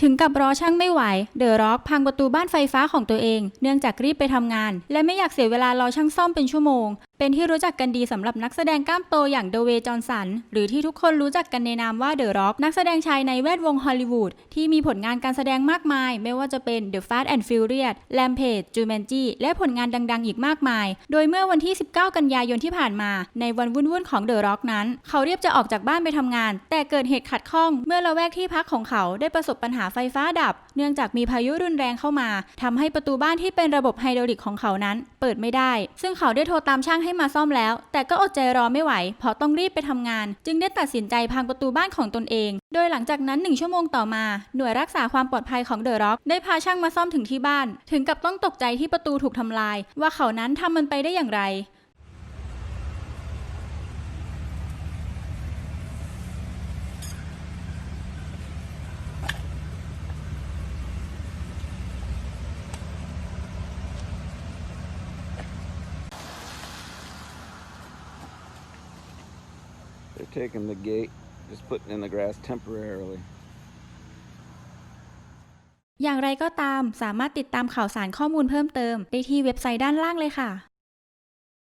ถึงกับรอช่างไม่ไหว เดอะร็อกพังประตูบ้านไฟฟ้าของตัวเอง เนื่องจากรีบไปทำงาน และไม่อยากเสียเวลารอช่างซ่อมเป็นชั่วโมง เป็นที่รู้จักกันดีสำหรับนักแสดงกล้ามโตอย่างเดเวจอห์นสัน หรือที่ทุกคนรู้จักกันในนามว่าเดอะร็อกนักแสดงชายในแวดวงฮอลลีวูดที่มีผลงานการแสดงมากมาย ไม่ว่าจะเป็น The Fast and Furious Rampage Jumanji และผลงานดังๆ อีกมากมาย โดยเมื่อวันที่ 19 กันยายนที่ผ่านมา ในวันวุ่นๆของเดอะร็อกนั้น เขาเรียบจะออกจากบ้านไปทำงาน แต่เกิดเหตุขัดข้อง เมื่อละแวกที่พักของเขาได้ประสบปัญหาไฟฟ้าดับ เนื่องจากมีพายุรุนแรงเข้ามาทำให้ประตูบ้านที่เป็นระบบไฮดรอลิกของเขานั้น เปิดไม่ได้ ซึ่งเขาได้โทรตามช่างให้มาซ่อมแล้ว แต่ก็อดใจรอไม่ไหว เพราะต้องรีบไปทำงาน จึงได้ตัดสินใจพังประตูบ้านของตนเอง โดยหลังจากนั้นหนึ่งชั่วโมงต่อมา หน่วยรักษาความปลอดภัยของเดอะร็อกได้พาช่างมาซ่อมถึงที่บ้าน ถึงกับต้องตกใจที่ประตูถูกทำลาย ว่าเขานั้นทำมันไปได้อย่างไร They're taking the gate, just putting in the grass temporarily. อย่างไรก็ตามสามารถติดตามข่าวสารข้อมูลเพิ่มเติม ได้ที่เว็บไซต์ด้านล่างเลยค่ะ